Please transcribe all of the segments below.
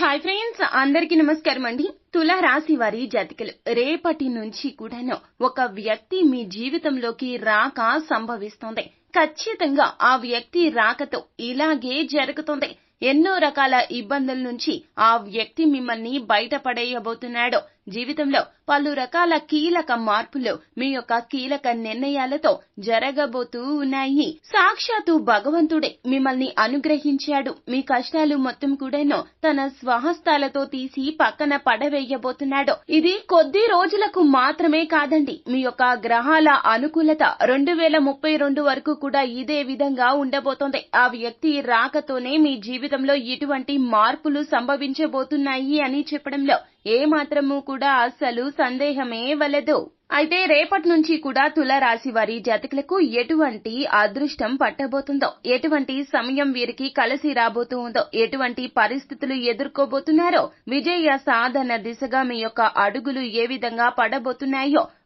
Hi friends అందరికీ నమస్కారం అండి. తుల రాశి వారి జాతికలు. రేపటి నుంచి కూడాను ఒక వ్యక్తి మీ జీవితంలోకి రాక సంభవిస్తోంది. ఖచ్చితంగా ఆ వ్యక్తి రాకతో ఇలాగే జరుగుతుంది. ఎన్నో రకాల ఇబ్బందుల నుంచి ఆ వ్యక్తి మిమ్మల్ని బయటపడేయబోతున్నాడు. జీవితంలో పలు రకాల కీలక మార్పులు మీ యొక్క కీలక నిర్ణయాలతో జరగబోతూ ఉన్నాయి. సాక్షాత్తు భగవంతుడే మిమ్మల్ని అనుగ్రహించాడు. మీ కష్టాలు మొత్తం కూడాను తన స్వహస్తాలతో తీసి పక్కన పడవేయబోతున్నాడు. ఇది కొద్ది రోజులకు మాత్రమే కాదండి. మీ యొక్క గ్రహాల అనుకూలత రెండు వేల ముప్పై రెండు వరకు కూడా ఇదే విధంగా ఉండబోతోంది. ఆ వ్యక్తి రాకతోనే మీ జీవితంలో ఇటువంటి మార్పులు సంభవించబోతున్నాయి అని చెప్పడంలో ఏ మాత్రము కూడా అస్సలు సందేహమే వలదు. అయితే రేపటి నుంచి కూడా తులరాశి వారి జాతకులకు ఎటువంటి అదృష్టం పట్టబోతుందో ఎటువంటి సమయం వీరికి కలిసి రాబోతుందో ఎటువంటి పరిస్థితులు ఎదుర్కోబోతున్నారో విజయ సాధన దిశగా మీ యొక్క అడుగులు ఏ విధంగా పడబోతున్నాయో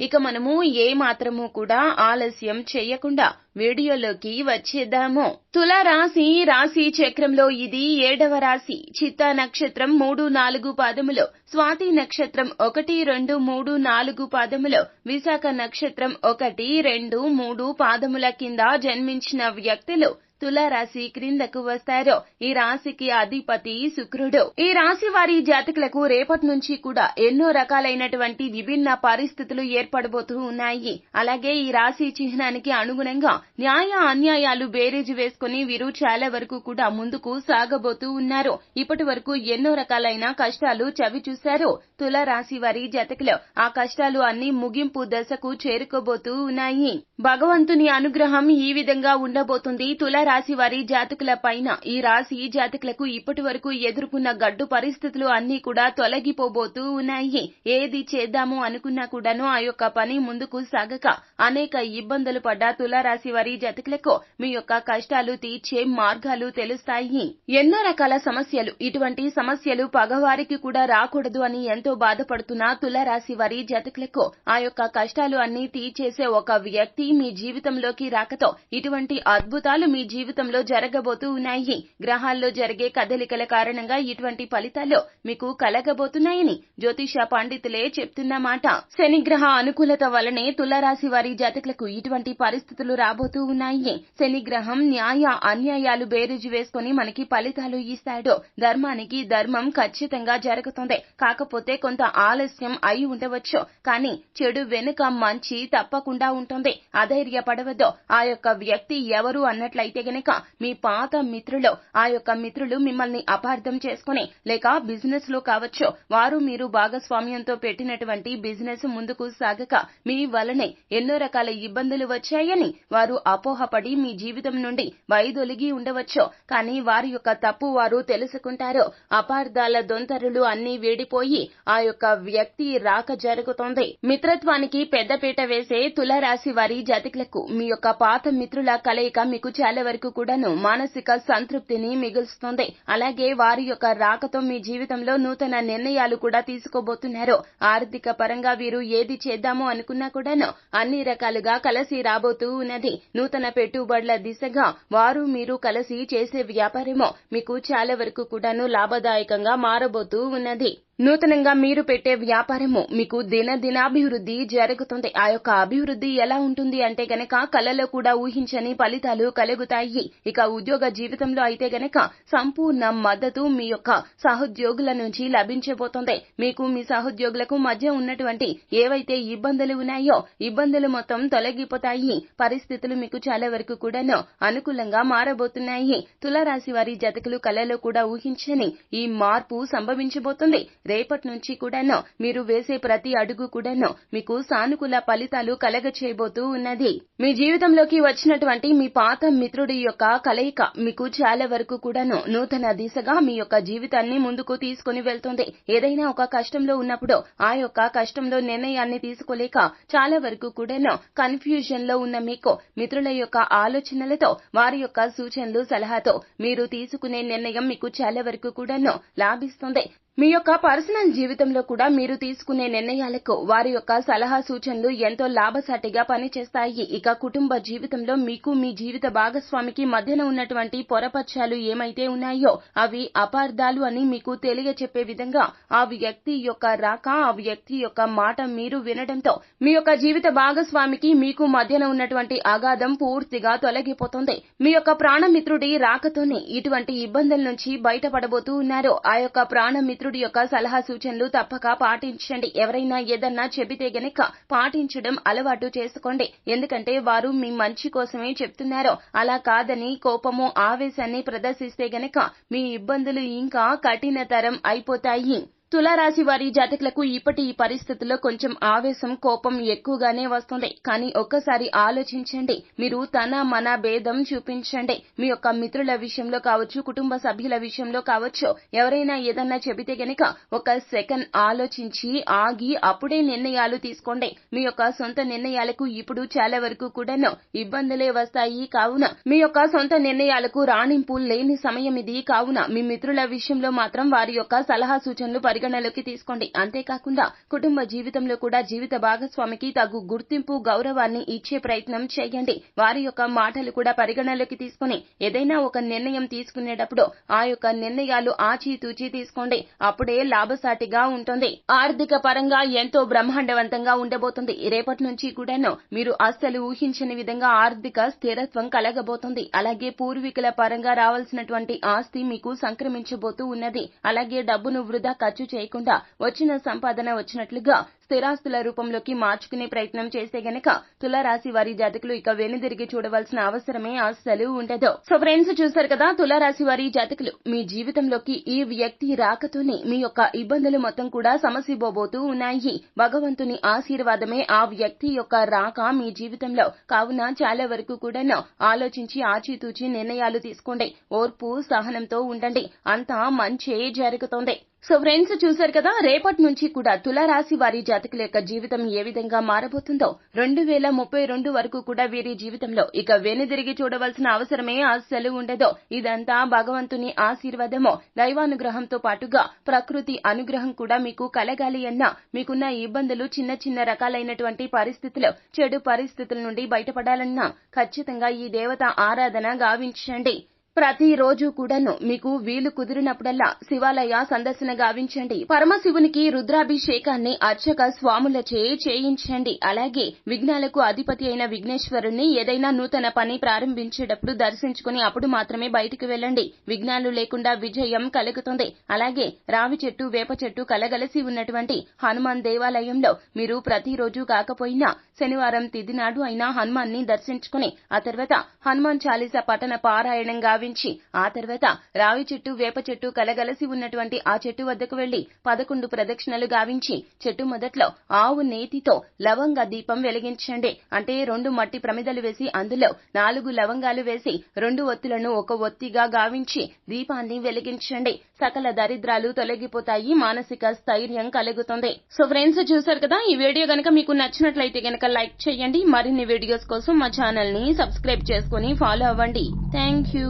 ఇక మనము ఏ మాత్రము కూడా ఆలస్యం చేయకుండా వీడియోలోకి వచ్చేద్దాము. తుల రాశి రాశి చక్రంలో ఇది ఏడవ రాశి. చిత్తా నక్షత్రం మూడు నాలుగు పాదములో. స్వాతి నక్షత్రం ఒకటి రెండు మూడు నాలుగు పాదములో. విశాఖ నక్షత్రం ఒకటి రెండు మూడు పాదముల కింద జన్మించిన వ్యక్తులు. తులారాశి క్రిందకు వస్తారు? ఈ రాశికి అధిపతి శుక్రుడు. ఈ రాశి వారి జాతకులకు రేపటి నుంచి కూడా ఎన్నో రకాలైనటువంటి విభిన్న పరిస్థితులు ఏర్పడబోతూ ఉన్నాయి. అలాగే ఈ రాశి చిహ్నానికి అనుగుణంగా న్యాయ అన్యాయాలు బేరేజ్ వేసుకుని వీరు చాలా వరకు కూడా ముందుకు సాగబోతూ ఉన్నారు. ఇప్పటి వరకు ఎన్నో రకాలైన కష్టాలు చవి చూశారు. తుల రాశి వారి జాతకులు ఆ కష్టాలు అన్ని ముగింపు దశకు చేరుకోబోతూ ఉన్నాయి. భగవంతుని అనుగ్రహం ఈ విధంగా ఉండబోతుంది. తుల రాశి వారి జాతకుల పైన ఈ రాశి జాతకులకు ఇప్పటి వరకు ఎదుర్కొన్న గడ్డు పరిస్థితులు అన్ని కూడా తొలగిపోబోతూ ఉన్నాయి. ఏది చేద్దాము అనుకున్నా కూడాను ఆ యొక్క పని ముందుకు సాగక అనేక ఇబ్బందులు పడ్డ తులారాశి వారి జాతకులకు మీ యొక్క కష్టాలు తీర్చే మార్గాలు తెలుస్తాయి. ఎన్నో రకాల సమస్యలు ఇటువంటి సమస్యలు పగవారికి కూడా రాకూడదు అని ఎంతో బాధపడుతున్న తులారాశి వారి జాతకులకు ఆ యొక్క కష్టాలు అన్ని తీర్చేసే ఒక వ్యక్తి మీ జీవితంలోకి రాకతో ఇటువంటి అద్భుతాలు మీ జీవితంలో జరగబోతూ ఉన్నాయి. గ్రహాల్లో జరిగే కదలికల కారణంగా ఇటువంటి ఫలితాలు మీకు కలగబోతున్నాయని జ్యోతిష పండితులే చెప్తున్నమాట. శనిగ్రహ అనుకూలత వలనే తులరాశి వారి జాతకులకు ఇటువంటి పరిస్థితులు రాబోతూ ఉన్నాయి. శనిగ్రహం న్యాయ అన్యాయాలు బేరుజు వేసుకుని మనకి ఫలితాలు ఇస్తాడు. ధర్మానికి ధర్మం ఖచ్చితంగా జరుగుతుంది. కాకపోతే కొంత ఆలస్యం అయి ఉండవచ్చు. కానీ చెడు వెనుక మంచి తప్పకుండా ఉంటుంది. అధైర్యపడవద్దు. ఆ యొక్క వ్యక్తి ఎవరు అన్నట్లయితే గనక మీ పాత మిత్రులు ఆ యొక్క మిత్రులు మిమ్మల్ని అపార్థం చేసుకుని లేక బిజినెస్లో కావచ్చు వారు మీరు భాగస్వామ్యంతో పెట్టినటువంటి బిజినెస్ ముందుకు సాగక మీ వలనే ఎన్నో రకాల ఇబ్బందులు వచ్చాయని వారు అపోహపడి మీ జీవితం నుండి వైదొలిగి ఉండవచ్చు. కానీ వారి యొక్క తప్పు వారు తెలుసుకుంటారు. అపార్థాల దొంతరులు అన్ని వేడిపోయి ఆ యొక్క వ్యక్తి రాక జరుగుతోంది. మిత్రత్వానికి పెద్దపీట వేసే తులరాశి వారి జాతికులకు మీ యొక్క పాత మిత్రుల కలయిక మీకు చాలా వరకు కూడాను మానసిక సంతృప్తిని మిగులుస్తుంది. అలాగే వారి యొక్క రాకతో మీ జీవితంలో నూతన నిర్ణయాలు కూడా తీసుకోబోతున్నారు. ఆర్థిక పరంగా వీరు ఏది చేద్దాము అనుకున్నా కూడాను అన్ని రకాలుగా కలిసి రాబోతూ ఉన్నది. నూతన పెట్టుబడుల దిశగా వారు మీరు కలిసి చేసే వ్యాపారమో మీకు చాలా వరకు కూడాను లాభదాయకంగా మారబోతూ ఉన్నది. నూతనంగా మీరు పెట్టే వ్యాపారము మీకు దినదినాభివృద్ధి జరుగుతుంది. ఆ యొక్క అభివృద్ధి ఎలా ఉంటుంది అంటే గనక కలలో కూడా ఊహించని ఫలితాలు కలుగుతాయి. ఇక ఉద్యోగ జీవితంలో అయితే గనక సంపూర్ణ మద్దతు మీ యొక్క సహోద్యోగుల నుంచి లభించబోతుంది. మీకు మీ సహోద్యోగులకు మధ్య ఉన్నటువంటి ఏవైతే ఇబ్బందులు ఉన్నాయో ఇబ్బందులు మొత్తం తొలగిపోతాయి. పరిస్థితులు మీకు చాలా వరకు కూడాను అనుకూలంగా మారబోతున్నాయి. తులారాశి వారి జతకులు కలలో కూడా ఊహించని ఈ మార్పు సంభవించబోతుంది. రేపటి నుంచి కూడాను మీరు వేసే ప్రతి అడుగు కూడాను మీకు సానుకూల ఫలితాలు కలగచేయబోతూ ఉన్నది. మీ జీవితంలోకి వచ్చినటువంటి మీ పాత మిత్రుడి యొక్క కలయిక మీకు చాలా వరకు కూడాను నూతన దిశగా మీ యొక్క జీవితాన్ని ముందుకు తీసుకుని వెళ్తుంది. ఏదైనా ఒక కష్టంలో ఉన్నప్పుడు ఆ యొక్క కష్టంలో నిర్ణయాన్ని తీసుకోలేక చాలా వరకు కూడాను కన్ఫ్యూజన్లో ఉన్న మీకు మిత్రుల యొక్క ఆలోచనలతో వారి యొక్క సూచనలు సలహాతో మీరు తీసుకునే నిర్ణయం మీకు చాలా వరకు కూడాను లాభిస్తుంది. మీ యొక్క పర్సనల్ జీవితంలో కూడా మీరు తీసుకునే నిర్ణయాలకు వారి యొక్క సలహా సూచనలు ఎంతో లాభసాటిగా పనిచేస్తాయి. ఇక కుటుంబ జీవితంలో మీకు మీ జీవిత భాగస్వామికి మధ్యన ఉన్నటువంటి పొరపక్షాలు ఏమైతే ఉన్నాయో అవి అపార్థాలు అని మీకు తెలియచెప్పే విధంగా ఆ వ్యక్తి యొక్క రాక ఆ వ్యక్తి యొక్క మాట మీరు వినడంతో మీ యొక్క జీవిత భాగస్వామికి మీకు మధ్యన ఉన్నటువంటి అగాధం పూర్తిగా తొలగిపోతుంది. మీ యొక్క ప్రాణమిత్రుడి రాకతోనే ఇటువంటి ఇబ్బందుల నుంచి బయటపడబోతూ ఉన్నారు. ఆ యొక్క ప్రాణమిత్రుడు మిత్రుడి యొక్క సలహా సూచనలు తప్పక పాటించండి. ఎవరైనా ఏదన్నా చెబితే గనక పాటించడం అలవాటు చేసుకోండి. ఎందుకంటే వారు మీ మంచి కోసమే చెప్తున్నారు. అలా కాదని కోపము ఆవేశాన్ని ప్రదర్శిస్తే గనక మీ ఇబ్బందులు ఇంకా కఠినతరం అయిపోతాయి. తులారాశి వారి జాతకులకు ఇప్పటి ఈ పరిస్థితుల్లో కొంచెం ఆవేశం కోపం ఎక్కువగానే వస్తుంది. కానీ ఒక్కసారి ఆలోచించండి. మీరు తన మన భేదం చూపించండి. మీ యొక్క మిత్రుల విషయంలో కావచ్చు కుటుంబ సభ్యుల విషయంలో కావచ్చు ఎవరైనా ఏదన్నా చెబితే గనక ఒక సెకండ్ ఆలోచించి ఆగి అప్పుడే నిర్ణయాలు తీసుకోండి. మీ యొక్క సొంత నిర్ణయాలకు ఇప్పుడు చాలా వరకు కూడాను ఇబ్బందులే వస్తాయి కావున. మీ యొక్క సొంత నిర్ణయాలకు రాణింపు లేని సమయం ఇది కావున. మీ మిత్రుల విషయంలో మాత్రం వారి యొక్క సలహా సూచనలు పరిగణలోకి తీసుకోండి. అంతేకాకుండా కుటుంబ జీవితంలో కూడా జీవిత భాగస్వామికి తగు గుర్తింపు గౌరవాన్ని ఇచ్చే ప్రయత్నం చేయండి. వారి యొక్క మాటలు కూడా పరిగణలోకి తీసుకుని ఏదైనా ఒక నిర్ణయం తీసుకునేటప్పుడు ఆ యొక్క నిర్ణయాలు ఆచితూచి తీసుకోండి. అప్పుడే లాభసాటిగా ఉంటుంది. ఆర్థిక పరంగా ఎంతో బ్రహ్మాండవంతంగా ఉండబోతుంది. రేపటి నుంచి కూడాను మీరు అస్సలు ఊహించని విధంగా ఆర్థిక స్థిరత్వం కలగబోతుంది. అలాగే పూర్వీకుల పరంగా రావాల్సినటువంటి ఆస్తి మీకు సంక్రమించబోతూ ఉన్నది. అలాగే డబ్బును వృధా ఖర్చు చేయకుండా వచ్చిన సంపాదన వచ్చినట్లుగా స్థిరాస్తుల రూపంలోకి మార్చుకునే ప్రయత్నం చేస్తే గనక తులారాశి వారి జాతకులు ఇక వెనుదిరిగి చూడవలసిన అవసరమే అస్సలు ఉండదు. సో ఫ్రెండ్స్ చూసారు కదా? తులారాశి వారి జాతకులు మీ జీవితంలోకి ఈ వ్యక్తి రాకతోనే మీ యొక్క ఇబ్బందులు మొత్తం కూడా సమసిపోబోతూ ఉన్నాయి. భగవంతుని ఆశీర్వాదమే ఆ వ్యక్తి యొక్క రాక మీ జీవితంలో. కావున చాలా వరకు కూడాను ఆలోచించి ఆచితూచి నిర్ణయాలు తీసుకోండి. ఓర్పు సహనంతో ఉండండి. అంతా మంచే జరుగుతోంది. సో ఫ్రెండ్స్ చూశారు కదా రేపటి నుంచి కూడా తులారాశి వారి జాతకుల యొక్క జీవితం ఏ విధంగా మారబోతుందో రెండు వేల ముప్పై రెండు వరకు కూడా వీరి జీవితంలో ఇక వెనుదిరిగి చూడవలసిన అవసరమే అస్సలు ఉండదో ఇదంతా భగవంతుని ఆశీర్వాదమో దైవానుగ్రహంతో పాటుగా ప్రకృతి అనుగ్రహం కూడా మీకు కలగాలి అన్నా మీకున్న ఇబ్బందులు చిన్న చిన్న రకాలైనటువంటి పరిస్థితులు చెడు పరిస్థితుల నుండి బయటపడాలన్నా ఖచ్చితంగా ఈ దేవత ఆరాధన గావించండి. ప్రతిరోజు కూడాను మీకు వీలు కుదిరినప్పుడల్లా శివాలయ సందర్శన గావించండి. పరమశివునికి రుద్రాభిషేకాన్ని అర్చక స్వాములచే చేయించండి. అలాగే విఘ్నాలకు అధిపతి అయిన విఘ్నేశ్వరుణ్ణి ఏదైనా నూతన పని ప్రారంభించేటప్పుడు దర్శించుకుని అప్పుడు మాత్రమే బయటికి వెళ్ళండి. విఘ్నాలు లేకుండా విజయం కలుగుతుంది. అలాగే రావి చెట్టు వేప చెట్టు కలగలసి ఉన్నటువంటి హనుమాన్ దేవాలయంలో మీరు ప్రతిరోజు కాకపోయినా శనివారం తిదినాడు అయినా హనుమాన్ని దర్శించుకుని ఆ తర్వాత హనుమాన్ చాలీసా పఠన పారాయణం గావించి ఆ తర్వాత రావి చెట్టు వేప చెట్టు కలగలసి ఉన్నటువంటి ఆ చెట్టు వద్దకు వెళ్ళి పదకొండు ప్రదక్షిణలు గావించి చెట్టు మొదట్లో ఆవు నేతితో లవంగ దీపం వెలిగించండి. అంటే రెండు మట్టి ప్రమిదలు వేసి అందులో నాలుగు లవంగాలు వేసి రెండు ఒత్తులను ఒక ఒత్తిగా గావించి దీపాన్ని వెలిగించండి. సకల దరిద్రాలు తొలగిపోతాయి మానసిక స్థైర్యం కలుగుతుంది. సో ఫ్రెండ్స్ చూసారు కదా? ఈ వీడియో గనక మీకు నచ్చినట్లయితే గనక లైక్ చేయండి. మరిన్ని వీడియోస్ కోసం మా ఛానల్ని సబ్స్క్రైబ్ చేసుకుని ఫాలో అవ్వండి. Thank you.